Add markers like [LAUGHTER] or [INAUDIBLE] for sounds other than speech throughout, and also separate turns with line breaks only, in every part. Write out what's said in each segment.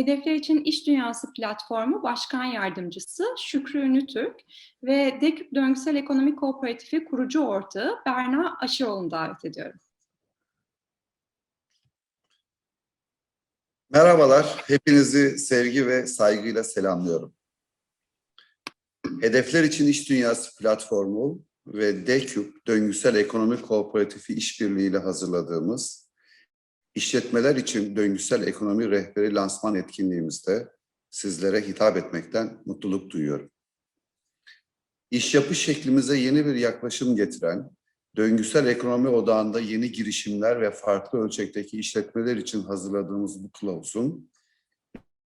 Hedefler için İş Dünyası Platformu Başkan Yardımcısı Şükrü Ünlütürk ve Deküp Döngüsel Ekonomi Kooperatifi kurucu ortağı Berna Aşıoğlu'nu davet ediyorum.
Merhabalar, hepinizi sevgi ve saygıyla selamlıyorum. Hedefler için İş Dünyası Platformu ve DEKÜP Döngüsel Ekonomi Kooperatifi işbirliğiyle hazırladığımız İşletmeler için Döngüsel Ekonomi Rehberi lansman etkinliğimizde sizlere hitap etmekten mutluluk duyuyorum. İş yapış şeklimize yeni bir yaklaşım getiren, döngüsel ekonomi odağında yeni girişimler ve farklı ölçekteki işletmeler için hazırladığımız bu kılavuzun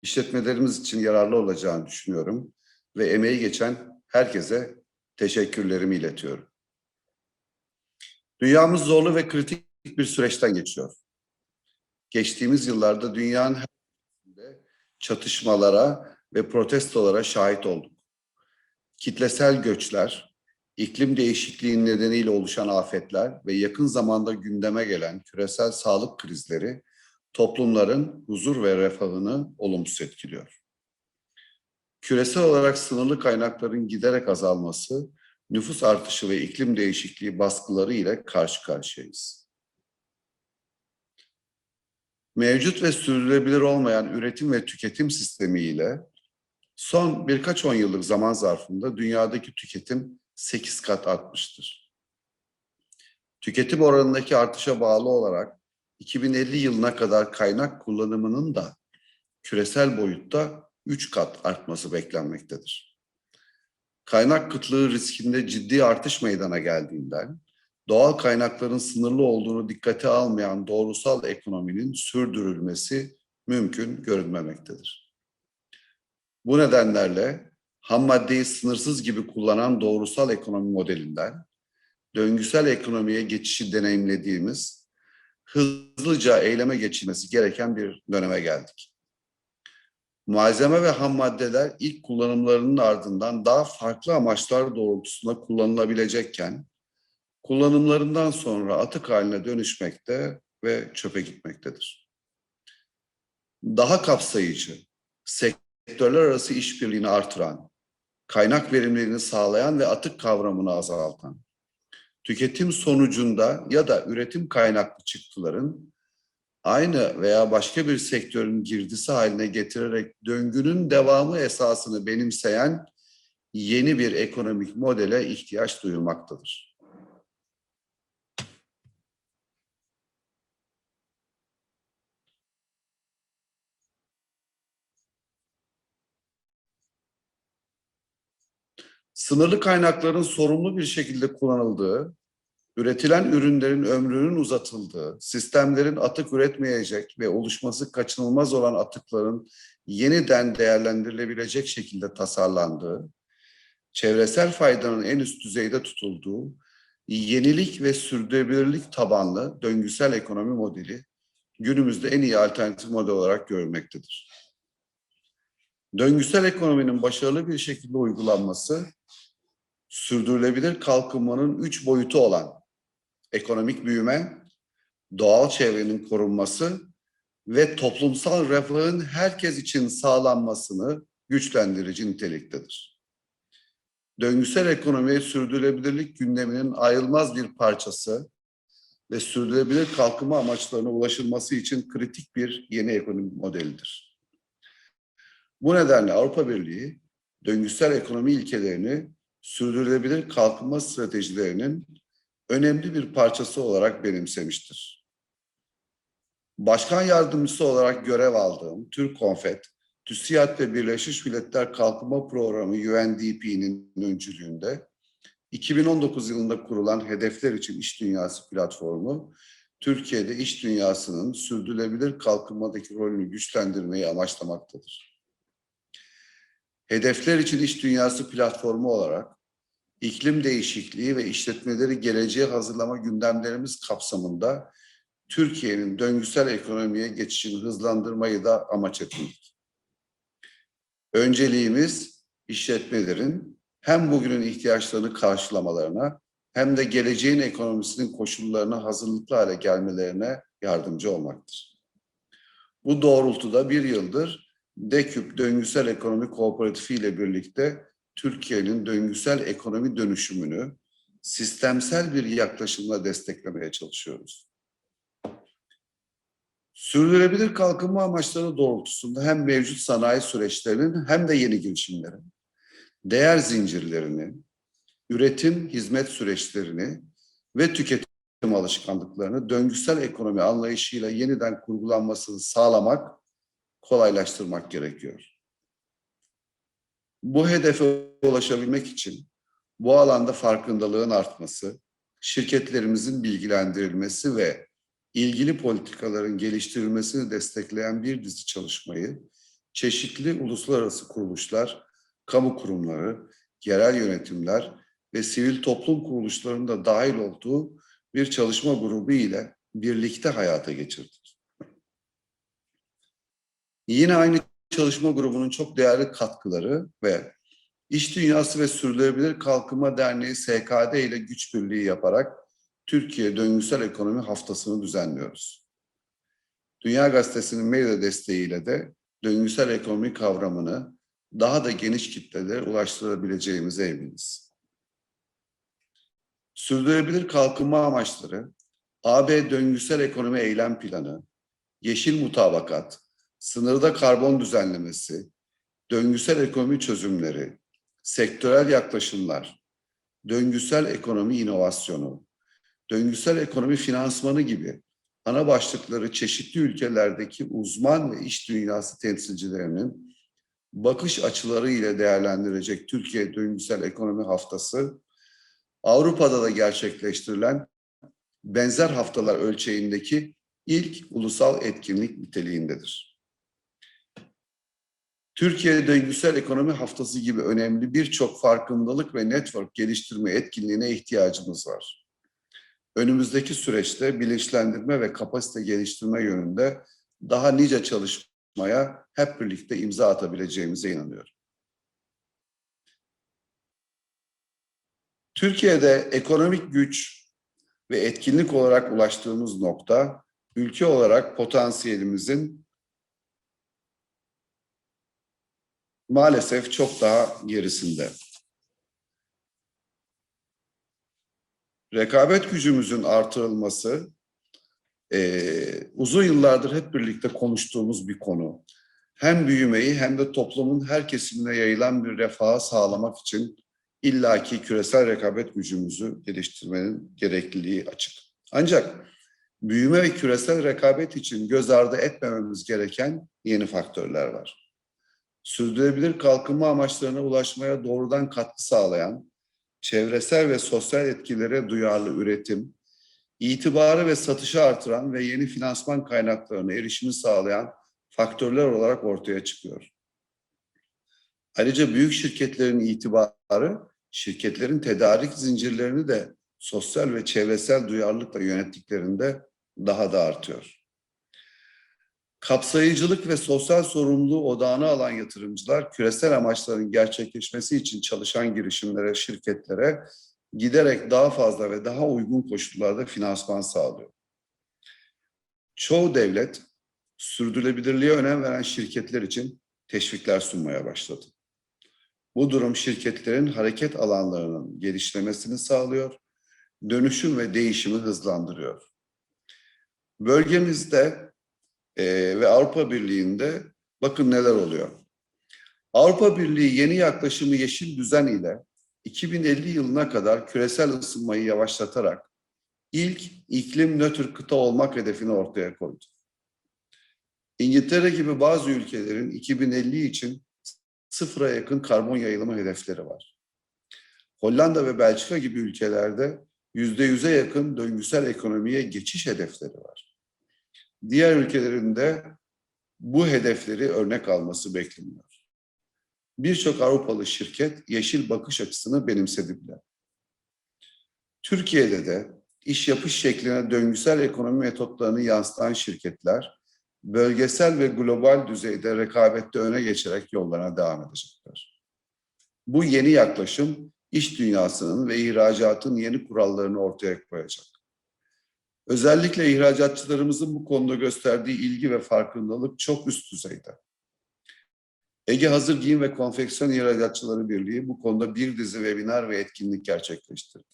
işletmelerimiz için yararlı olacağını düşünüyorum ve emeği geçen herkese teşekkürlerimi iletiyorum. Dünyamız zorlu ve kritik bir süreçten geçiyor. Geçtiğimiz yıllarda dünyanın her yerinde çatışmalara ve protestolara şahit olduk. Kitlesel göçler, iklim değişikliği nedeniyle oluşan afetler ve yakın zamanda gündeme gelen küresel sağlık krizleri toplumların huzur ve refahını olumsuz etkiliyor. Küresel olarak sınırlı kaynakların giderek azalması, nüfus artışı ve iklim değişikliği baskıları ile karşı karşıyayız. Mevcut ve sürdürülebilir olmayan üretim ve tüketim sistemi ile son birkaç on yıllık zaman zarfında dünyadaki tüketim 8 kat artmıştır. Tüketim oranındaki artışa bağlı olarak 2050 yılına kadar kaynak kullanımının da küresel boyutta 3 kat artması beklenmektedir. Kaynak kıtlığı riskinde ciddi artış meydana geldiğinden doğal kaynakların sınırlı olduğunu dikkate almayan doğrusal ekonominin sürdürülmesi mümkün görünmemektedir. Bu nedenlerle ham maddeyi sınırsız gibi kullanan doğrusal ekonomi modelinden döngüsel ekonomiye geçişi deneyimlediğimiz hızlıca eyleme geçilmesi gereken bir döneme geldik. Malzeme ve ham maddeler ilk kullanımlarının ardından daha farklı amaçlar doğrultusunda kullanılabilecekken kullanımlarından sonra atık haline dönüşmekte ve çöpe gitmektedir. Daha kapsayıcı, sektörler arası işbirliğini artıran, kaynak verimliliğini sağlayan ve atık kavramını azaltan, tüketim sonucunda ya da üretim kaynaklı çıktıların aynı veya başka bir sektörün girdisi haline getirerek döngünün devamı esasını benimseyen yeni bir ekonomik modele ihtiyaç duyulmaktadır. Sınırlı kaynakların sorumlu bir şekilde kullanıldığı, üretilen ürünlerin ömrünün uzatıldığı, sistemlerin atık üretmeyecek ve oluşması kaçınılmaz olan atıkların yeniden değerlendirilebilecek şekilde tasarlandığı, çevresel faydanın en üst düzeyde tutulduğu, yenilik ve sürdürülebilirlik tabanlı döngüsel ekonomi modeli günümüzde en iyi alternatif model olarak görülmektedir. Döngüsel ekonominin başarılı bir şekilde uygulanması, sürdürülebilir kalkınmanın üç boyutu olan ekonomik büyüme, doğal çevrenin korunması ve toplumsal refahın herkes için sağlanmasını güçlendirici niteliktedir. Döngüsel ekonomi sürdürülebilirlik gündeminin ayrılmaz bir parçası ve sürdürülebilir kalkınma amaçlarına ulaşılması için kritik bir yeni ekonomi modelidir. Bu nedenle Avrupa Birliği döngüsel ekonomi ilkelerini sürdürülebilir kalkınma stratejilerinin önemli bir parçası olarak benimsemiştir. Başkan yardımcısı olarak görev aldığım Türk Konfet, TÜSİAD ve Birleşmiş Milletler Kalkınma Programı UNDP'nin öncülüğünde 2019 yılında kurulan Hedefler için İş Dünyası platformu, Türkiye'de iş dünyasının sürdürülebilir kalkınmadaki rolünü güçlendirmeyi amaçlamaktadır. Hedefler için İş Dünyası platformu olarak iklim değişikliği ve işletmeleri geleceğe hazırlama gündemlerimiz kapsamında Türkiye'nin döngüsel ekonomiye geçişini hızlandırmayı da amaç ettik. Önceliğimiz işletmelerin hem bugünün ihtiyaçlarını karşılamalarına hem de geleceğin ekonomisinin koşullarına hazırlıklı hale gelmelerine yardımcı olmaktır. Bu doğrultuda bir yıldır DEKÜP Döngüsel Ekonomi Kooperatifi ile birlikte Türkiye'nin döngüsel ekonomi dönüşümünü sistemsel bir yaklaşımla desteklemeye çalışıyoruz. Sürdürülebilir kalkınma amaçları doğrultusunda hem mevcut sanayi süreçlerinin hem de yeni girişimlerin, değer zincirlerini, üretim, hizmet süreçlerini ve tüketim alışkanlıklarını döngüsel ekonomi anlayışıyla yeniden kurgulanmasını sağlamak, kolaylaştırmak gerekiyor. Bu hedefe ulaşabilmek için bu alanda farkındalığın artması, şirketlerimizin bilgilendirilmesi ve ilgili politikaların geliştirilmesini destekleyen bir dizi çalışmayı çeşitli uluslararası kuruluşlar, kamu kurumları, yerel yönetimler ve sivil toplum kuruluşlarının da dahil olduğu bir çalışma grubu ile birlikte hayata geçirdik. Yine aynı çalışma grubunun çok değerli katkıları ve İş Dünyası ve Sürdürülebilir Kalkınma Derneği SKD ile güç birliği yaparak Türkiye Döngüsel Ekonomi Haftası'nı düzenliyoruz. Dünya Gazetesi'nin medya desteğiyle de döngüsel ekonomi kavramını daha da geniş kitlelere ulaştırabileceğimize eminiz. Sürdürülebilir kalkınma amaçları, AB Döngüsel Ekonomi Eylem Planı, Yeşil Mutabakat, Sınırda Karbon Düzenlemesi, Döngüsel Ekonomi Çözümleri, Sektörel Yaklaşımlar, Döngüsel Ekonomi İnovasyonu, Döngüsel Ekonomi Finansmanı gibi ana başlıkları çeşitli ülkelerdeki uzman ve iş dünyası temsilcilerinin bakış açıları ile değerlendirecek Türkiye Döngüsel Ekonomi Haftası, Avrupa'da da gerçekleştirilen benzer haftalar ölçeğindeki ilk ulusal etkinlik niteliğindedir. Türkiye Döngüsel Ekonomi Haftası gibi önemli birçok farkındalık ve network geliştirme etkinliğine ihtiyacımız var. Önümüzdeki süreçte bilinçlendirme ve kapasite geliştirme yönünde daha nice çalışmaya hep birlikte imza atabileceğimize inanıyorum. Türkiye'de ekonomik güç ve etkinlik olarak ulaştığımız nokta, ülke olarak potansiyelimizin maalesef çok daha gerisinde. Rekabet gücümüzün artırılması e, uzun yıllardır hep birlikte konuştuğumuz bir konu. Hem büyümeyi hem de toplumun her kesimine yayılan bir refahı sağlamak için illaki küresel rekabet gücümüzü geliştirmenin gerekliliği açık. Ancak büyüme ve küresel rekabet için göz ardı etmememiz gereken yeni faktörler var. Sürdürülebilir kalkınma amaçlarına ulaşmaya doğrudan katkı sağlayan, çevresel ve sosyal etkilere duyarlı üretim, itibarı ve satışı artıran ve yeni finansman kaynaklarına erişimi sağlayan faktörler olarak ortaya çıkıyor. Ayrıca büyük şirketlerin itibarı, şirketlerin tedarik zincirlerini de sosyal ve çevresel duyarlılıkla yönettiklerinde daha da artıyor. Kapsayıcılık ve sosyal sorumluluğu odağına alan yatırımcılar küresel amaçların gerçekleşmesi için çalışan girişimlere, şirketlere giderek daha fazla ve daha uygun koşullarda finansman sağlıyor. Çoğu devlet sürdürülebilirliğe önem veren şirketler için teşvikler sunmaya başladı. Bu durum şirketlerin hareket alanlarının gelişmesini sağlıyor, dönüşüm ve değişimi hızlandırıyor. Bölgemizde e, ve Avrupa Birliği'nde bakın neler oluyor. Avrupa Birliği yeni yaklaşımı yeşil düzen ile 2050 yılına kadar küresel ısınmayı yavaşlatarak ilk iklim nötr kıta olmak hedefini ortaya koydu. İngiltere gibi bazı ülkelerin 2050 için sıfıra yakın karbon yayılımı hedefleri var. Hollanda ve Belçika gibi ülkelerde yüzde yüze yakın döngüsel ekonomiye geçiş hedefleri var. Diğer ülkelerin de bu hedefleri örnek alması bekleniyor. Birçok Avrupalı şirket yeşil bakış açısını benimsedi bile. Türkiye'de de iş yapış şekline döngüsel ekonomi metotlarını yansıtan şirketler bölgesel ve global düzeyde rekabette öne geçerek yollarına devam edecekler. Bu yeni yaklaşım iş dünyasının ve ihracatın yeni kurallarını ortaya koyacak. Özellikle ihracatçılarımızın bu konuda gösterdiği ilgi ve farkındalık çok üst düzeyde. Ege Hazır Giyim ve Konfeksiyon İhracatçıları Birliği bu konuda bir dizi webinar ve etkinlik gerçekleştirdi.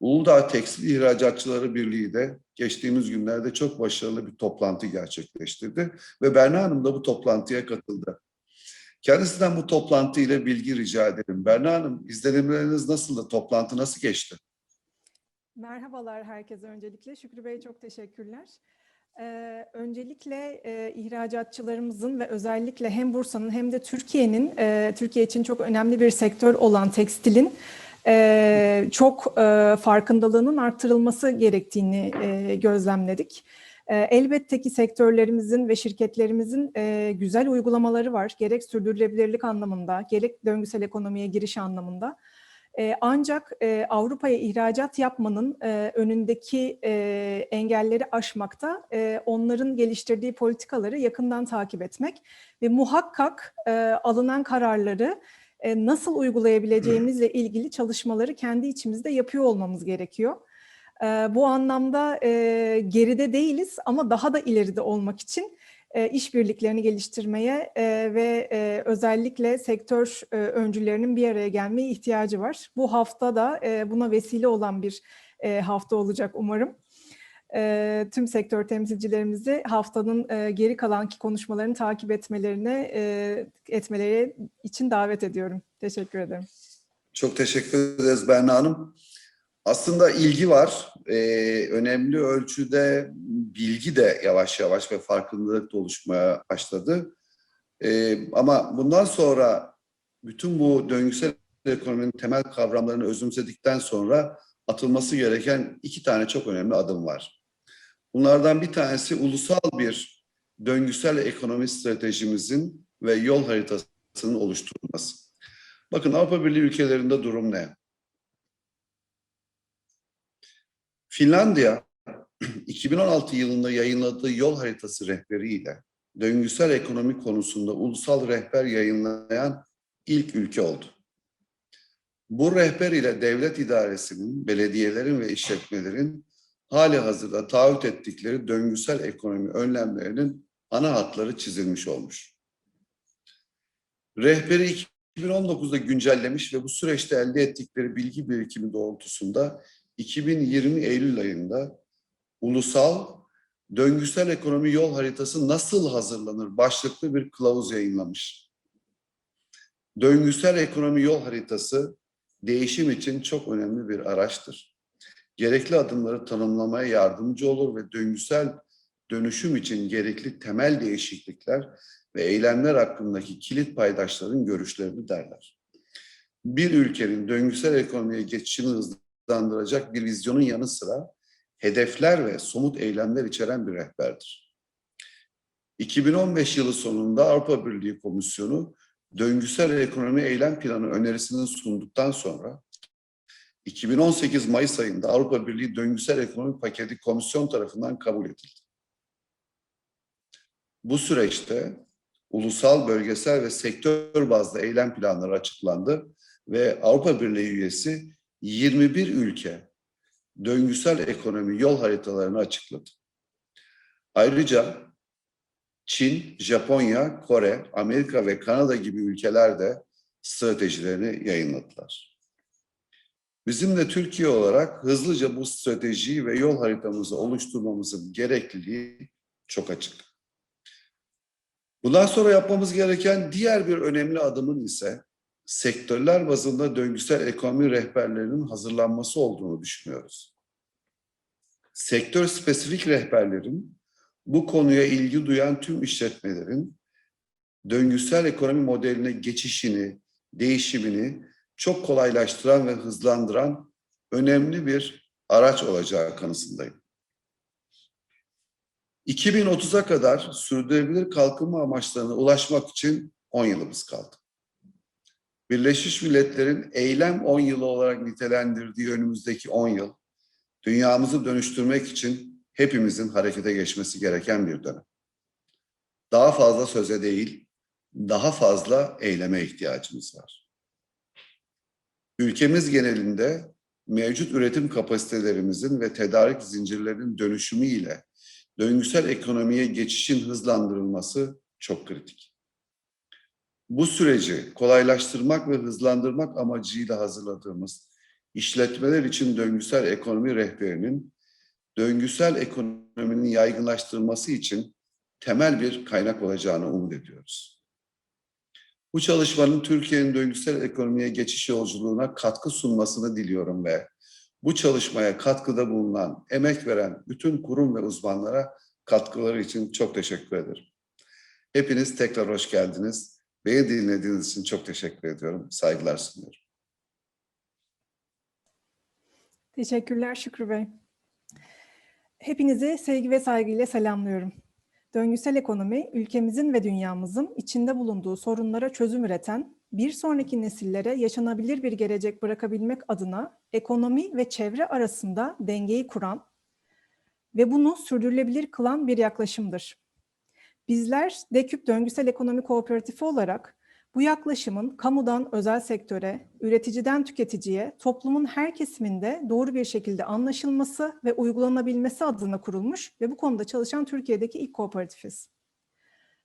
Uludağ Tekstil İhracatçıları Birliği de geçtiğimiz günlerde çok başarılı bir toplantı gerçekleştirdi ve Berna Hanım da bu toplantıya katıldı. Kendisinden bu toplantı ile bilgi rica ederim. Berna Hanım, izlenimleriniz nasıldı? Toplantı nasıl geçti?
Merhabalar herkese öncelikle. Şükrü Bey çok teşekkürler. Ee, öncelikle e, ihracatçılarımızın ve özellikle hem Bursa'nın hem de Türkiye'nin, e, Türkiye için çok önemli bir sektör olan tekstilin e, çok e, farkındalığının arttırılması gerektiğini e, gözlemledik. E, elbette ki sektörlerimizin ve şirketlerimizin e, güzel uygulamaları var. Gerek sürdürülebilirlik anlamında, gerek döngüsel ekonomiye giriş anlamında. Ancak Avrupa'ya ihracat yapmanın önündeki engelleri aşmakta, onların geliştirdiği politikaları yakından takip etmek ve muhakkak alınan kararları nasıl uygulayabileceğimizle ilgili çalışmaları kendi içimizde yapıyor olmamız gerekiyor. Bu anlamda geride değiliz ama daha da ileride olmak için e, işbirliklerini geliştirmeye e, ve e, özellikle sektör e, öncülerinin bir araya gelmeye ihtiyacı var. Bu hafta da buna vesile olan bir hafta olacak umarım. Tüm sektör temsilcilerimizi haftanın e, geri kalanki konuşmalarını takip etmelerine etmeleri için davet ediyorum. Teşekkür ederim.
Çok teşekkür ederiz Berna Hanım. Aslında ilgi var. Ee, önemli ölçüde bilgi de yavaş yavaş ve farkındalık da oluşmaya başladı. Ee, ama bundan sonra bütün bu döngüsel ekonominin temel kavramlarını özümsedikten sonra atılması gereken iki tane çok önemli adım var. Bunlardan bir tanesi ulusal bir döngüsel ekonomi stratejimizin ve yol haritasının oluşturulması. Bakın Avrupa Birliği ülkelerinde durum ne? Finlandiya [CLEARS THROAT] 2016 yılında yayınladığı yol haritası rehberiyle döngüsel ekonomi konusunda ulusal rehber yayınlayan ilk ülke oldu. Bu rehber ile devlet idaresinin, belediyelerin ve işletmelerin hali hazırda taahhüt ettikleri döngüsel ekonomi önlemlerinin ana hatları çizilmiş olmuş. Rehberi 2019'da güncellemiş ve bu süreçte elde ettikleri bilgi birikimi doğrultusunda 2020 Eylül ayında ulusal döngüsel ekonomi yol haritası nasıl hazırlanır başlıklı bir kılavuz yayınlamış. Döngüsel ekonomi yol haritası değişim için çok önemli bir araçtır. Gerekli adımları tanımlamaya yardımcı olur ve döngüsel dönüşüm için gerekli temel değişiklikler ve eylemler hakkındaki kilit paydaşların görüşlerini derler. Bir ülkenin döngüsel ekonomiye geçişini hızlandıracak bir vizyonun yanı sıra hedefler ve somut eylemler içeren bir rehberdir. 2015 yılı sonunda Avrupa Birliği Komisyonu döngüsel ekonomi eylem planı önerisini sunduktan sonra 2018 Mayıs ayında Avrupa Birliği Döngüsel Ekonomi Paketi Komisyon tarafından kabul edildi. Bu süreçte ulusal, bölgesel ve sektör bazlı eylem planları açıklandı ve Avrupa Birliği üyesi 21 ülke döngüsel ekonomi yol haritalarını açıkladı. Ayrıca Çin, Japonya, Kore, Amerika ve Kanada gibi ülkeler de stratejilerini yayınladılar. Bizim de Türkiye olarak hızlıca bu stratejiyi ve yol haritamızı oluşturmamızın gerekliliği çok açık. Bundan sonra yapmamız gereken diğer bir önemli adımın ise sektörler bazında döngüsel ekonomi rehberlerinin hazırlanması olduğunu düşünüyoruz. Sektör spesifik rehberlerin bu konuya ilgi duyan tüm işletmelerin döngüsel ekonomi modeline geçişini, değişimini çok kolaylaştıran ve hızlandıran önemli bir araç olacağı kanısındayım. 2030'a kadar sürdürülebilir kalkınma amaçlarına ulaşmak için 10 yılımız kaldı. Birleşmiş Milletler'in eylem 10 yılı olarak nitelendirdiği önümüzdeki 10 yıl, dünyamızı dönüştürmek için hepimizin harekete geçmesi gereken bir dönem. Daha fazla söze değil, daha fazla eyleme ihtiyacımız var. Ülkemiz genelinde mevcut üretim kapasitelerimizin ve tedarik zincirlerinin dönüşümü ile döngüsel ekonomiye geçişin hızlandırılması çok kritik. Bu süreci kolaylaştırmak ve hızlandırmak amacıyla hazırladığımız işletmeler için döngüsel ekonomi rehberinin döngüsel ekonominin yaygınlaştırılması için temel bir kaynak olacağını umut ediyoruz. Bu çalışmanın Türkiye'nin döngüsel ekonomiye geçiş yolculuğuna katkı sunmasını diliyorum ve bu çalışmaya katkıda bulunan, emek veren bütün kurum ve uzmanlara katkıları için çok teşekkür ederim. Hepiniz tekrar hoş geldiniz. Beni dinlediğiniz için çok teşekkür ediyorum. Saygılar sunuyorum.
Teşekkürler Şükrü Bey. Hepinizi sevgi ve saygıyla selamlıyorum. Döngüsel ekonomi, ülkemizin ve dünyamızın içinde bulunduğu sorunlara çözüm üreten, bir sonraki nesillere yaşanabilir bir gelecek bırakabilmek adına ekonomi ve çevre arasında dengeyi kuran ve bunu sürdürülebilir kılan bir yaklaşımdır. Bizler DEKÜP Döngüsel Ekonomi Kooperatifi olarak bu yaklaşımın kamudan özel sektöre, üreticiden tüketiciye, toplumun her kesiminde doğru bir şekilde anlaşılması ve uygulanabilmesi adına kurulmuş ve bu konuda çalışan Türkiye'deki ilk kooperatifiz.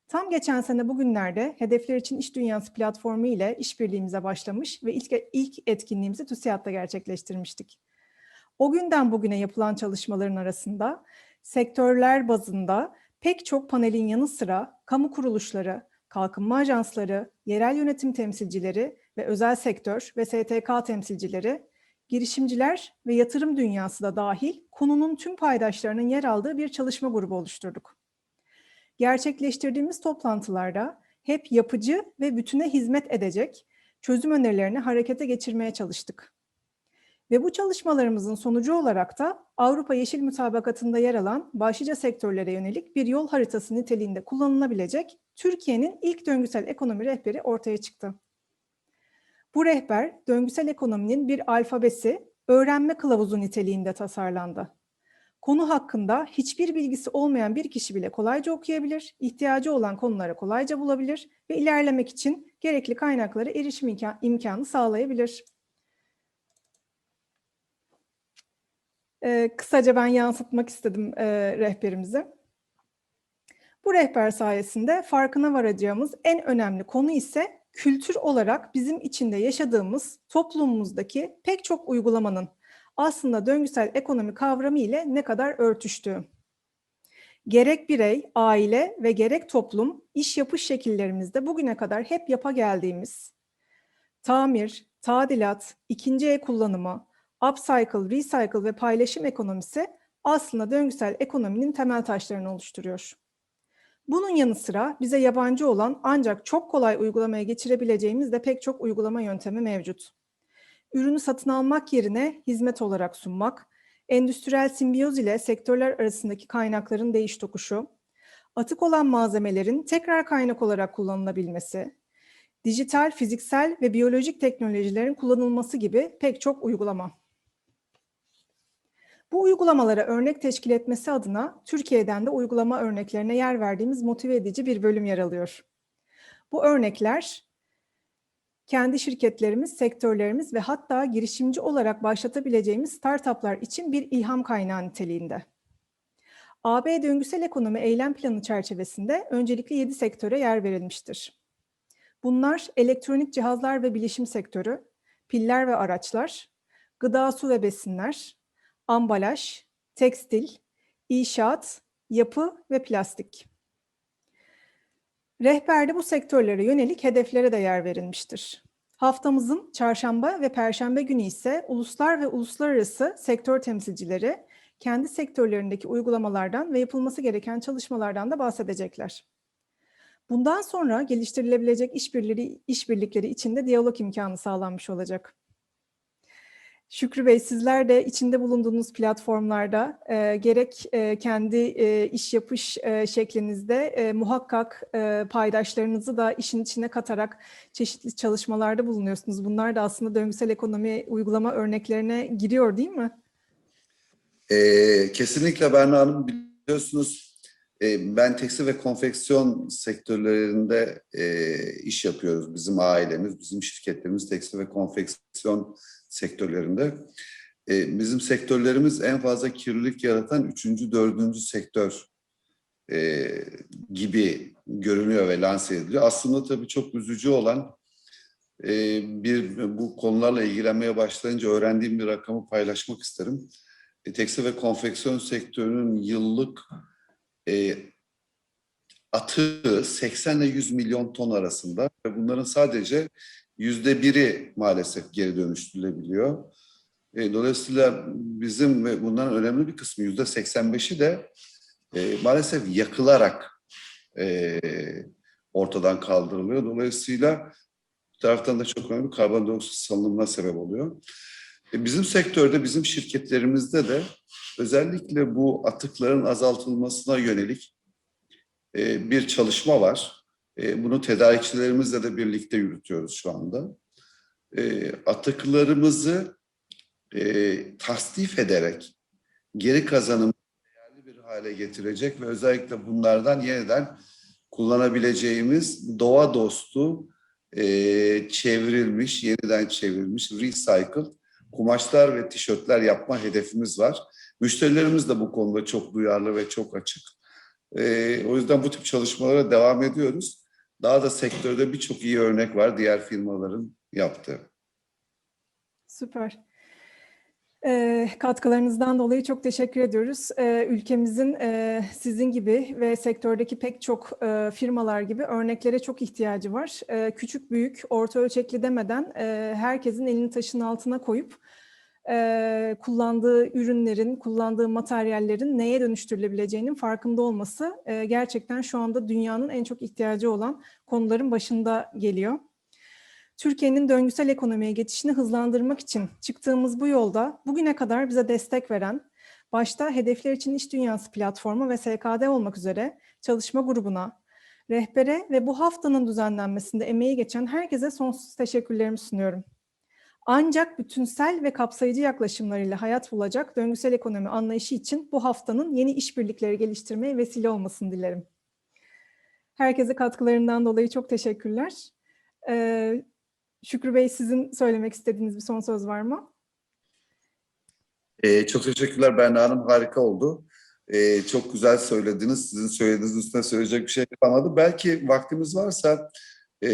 Tam geçen sene bugünlerde Hedefler İçin İş Dünyası platformu ile işbirliğimize başlamış ve ilk, ilk etkinliğimizi TÜSİAD'da gerçekleştirmiştik. O günden bugüne yapılan çalışmaların arasında sektörler bazında pek çok panelin yanı sıra kamu kuruluşları, kalkınma ajansları, yerel yönetim temsilcileri ve özel sektör ve STK temsilcileri, girişimciler ve yatırım dünyası da dahil konunun tüm paydaşlarının yer aldığı bir çalışma grubu oluşturduk. Gerçekleştirdiğimiz toplantılarda hep yapıcı ve bütüne hizmet edecek çözüm önerilerini harekete geçirmeye çalıştık. Ve bu çalışmalarımızın sonucu olarak da Avrupa Yeşil Mutabakatı'nda yer alan başlıca sektörlere yönelik bir yol haritası niteliğinde kullanılabilecek Türkiye'nin ilk döngüsel ekonomi rehberi ortaya çıktı. Bu rehber döngüsel ekonominin bir alfabesi, öğrenme kılavuzu niteliğinde tasarlandı. Konu hakkında hiçbir bilgisi olmayan bir kişi bile kolayca okuyabilir, ihtiyacı olan konulara kolayca bulabilir ve ilerlemek için gerekli kaynaklara erişim imkanı sağlayabilir. Ee, kısaca ben yansıtmak istedim e, rehberimizi. Bu rehber sayesinde farkına varacağımız en önemli konu ise kültür olarak bizim içinde yaşadığımız toplumumuzdaki pek çok uygulamanın aslında döngüsel ekonomi kavramı ile ne kadar örtüştüğü. Gerek birey, aile ve gerek toplum iş yapış şekillerimizde bugüne kadar hep yapa geldiğimiz tamir, tadilat, ikinci el kullanımı, upcycle, recycle ve paylaşım ekonomisi aslında döngüsel ekonominin temel taşlarını oluşturuyor. Bunun yanı sıra bize yabancı olan ancak çok kolay uygulamaya geçirebileceğimiz de pek çok uygulama yöntemi mevcut. Ürünü satın almak yerine hizmet olarak sunmak, endüstriyel simbiyoz ile sektörler arasındaki kaynakların değiş tokuşu, atık olan malzemelerin tekrar kaynak olarak kullanılabilmesi, dijital, fiziksel ve biyolojik teknolojilerin kullanılması gibi pek çok uygulama. Bu uygulamalara örnek teşkil etmesi adına Türkiye'den de uygulama örneklerine yer verdiğimiz motive edici bir bölüm yer alıyor. Bu örnekler kendi şirketlerimiz, sektörlerimiz ve hatta girişimci olarak başlatabileceğimiz startuplar için bir ilham kaynağı niteliğinde. AB Döngüsel Ekonomi Eylem Planı çerçevesinde öncelikle 7 sektöre yer verilmiştir. Bunlar elektronik cihazlar ve bilişim sektörü, piller ve araçlar, gıda, su ve besinler, ambalaj, tekstil, inşaat, yapı ve plastik. Rehberde bu sektörlere yönelik hedeflere de yer verilmiştir. Haftamızın çarşamba ve perşembe günü ise uluslar ve uluslararası sektör temsilcileri kendi sektörlerindeki uygulamalardan ve yapılması gereken çalışmalardan da bahsedecekler. Bundan sonra geliştirilebilecek işbirlikleri, işbirlikleri içinde diyalog imkanı sağlanmış olacak. Şükrü Bey, sizler de içinde bulunduğunuz platformlarda e, gerek e, kendi e, iş yapış e, şeklinizde e, muhakkak e, paydaşlarınızı da işin içine katarak çeşitli çalışmalarda bulunuyorsunuz. Bunlar da aslında döngüsel ekonomi uygulama örneklerine giriyor değil mi?
E, kesinlikle Berna Hanım biliyorsunuz e, ben tekstil ve konfeksiyon sektörlerinde e, iş yapıyoruz. Bizim ailemiz, bizim şirketlerimiz tekstil ve konfeksiyon sektörlerinde. E, bizim sektörlerimiz en fazla kirlilik yaratan üçüncü, dördüncü sektör e, gibi görünüyor ve lanse ediliyor. Aslında tabii çok üzücü olan e, bir bu konularla ilgilenmeye başlayınca öğrendiğim bir rakamı paylaşmak isterim. E, tekstil ve konfeksiyon sektörünün yıllık e, atığı 80 ile 100 milyon ton arasında ve bunların sadece yüzde biri maalesef geri dönüştürülebiliyor. E, dolayısıyla bizim ve bunların önemli bir kısmı yüzde 85'i de e, maalesef yakılarak e, ortadan kaldırılıyor. Dolayısıyla bir taraftan da çok önemli karbondioksit salınımına sebep oluyor. E, bizim sektörde, bizim şirketlerimizde de özellikle bu atıkların azaltılmasına yönelik e, bir çalışma var. E, bunu tedarikçilerimizle de birlikte yürütüyoruz şu anda. E, atıklarımızı e, tasdif ederek geri kazanım değerli bir hale getirecek ve özellikle bunlardan yeniden kullanabileceğimiz doğa dostu e, çevrilmiş, yeniden çevrilmiş, recycled kumaşlar ve tişörtler yapma hedefimiz var. Müşterilerimiz de bu konuda çok duyarlı ve çok açık. E, o yüzden bu tip çalışmalara devam ediyoruz. Daha da sektörde birçok iyi örnek var diğer firmaların yaptığı.
Süper. Ee, katkılarınızdan dolayı çok teşekkür ediyoruz. Ee, ülkemizin e, sizin gibi ve sektördeki pek çok e, firmalar gibi örneklere çok ihtiyacı var. E, küçük, büyük, orta ölçekli demeden e, herkesin elini taşın altına koyup kullandığı ürünlerin, kullandığı materyallerin neye dönüştürülebileceğinin farkında olması gerçekten şu anda dünyanın en çok ihtiyacı olan konuların başında geliyor. Türkiye'nin döngüsel ekonomiye geçişini hızlandırmak için çıktığımız bu yolda bugüne kadar bize destek veren, başta Hedefler için İş Dünyası platformu ve SKD olmak üzere çalışma grubuna, rehbere ve bu haftanın düzenlenmesinde emeği geçen herkese sonsuz teşekkürlerimi sunuyorum. Ancak bütünsel ve kapsayıcı yaklaşımlarıyla hayat bulacak döngüsel ekonomi anlayışı için bu haftanın yeni işbirlikleri geliştirmeye vesile olmasını dilerim. Herkese katkılarından dolayı çok teşekkürler. Ee, Şükrü Bey sizin söylemek istediğiniz bir son söz var mı?
Ee, çok teşekkürler Berna Hanım. Harika oldu. Ee, çok güzel söylediniz. Sizin söylediğiniz üstüne söyleyecek bir şey kalmadı. Belki vaktimiz varsa e,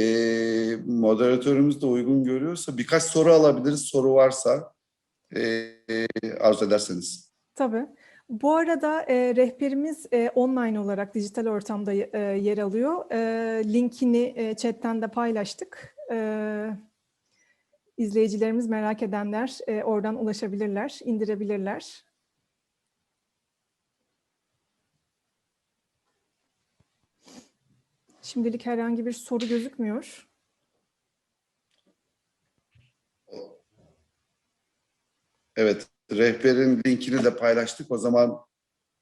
moderatörümüz de uygun görüyorsa birkaç soru alabiliriz. Soru varsa e, e, arzu ederseniz.
Tabii. Bu arada e, rehberimiz e, online olarak dijital ortamda e, yer alıyor. E, linkini e, chatten de paylaştık. E, izleyicilerimiz merak edenler e, oradan ulaşabilirler, indirebilirler. Şimdilik herhangi bir soru gözükmüyor.
Evet, rehberin linkini de paylaştık. O zaman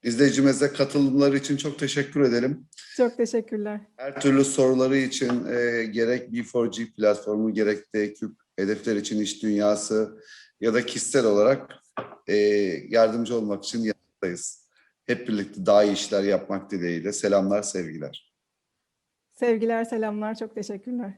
izleyicimize katılımları için çok teşekkür edelim.
Çok teşekkürler.
Her türlü soruları için e, gerek B4G platformu, gerek de Eküp, Hedefler için İş Dünyası ya da kişisel olarak e, yardımcı olmak için yanındayız. Hep birlikte daha iyi işler yapmak dileğiyle. Selamlar, sevgiler.
Sevgiler, selamlar. Çok teşekkürler.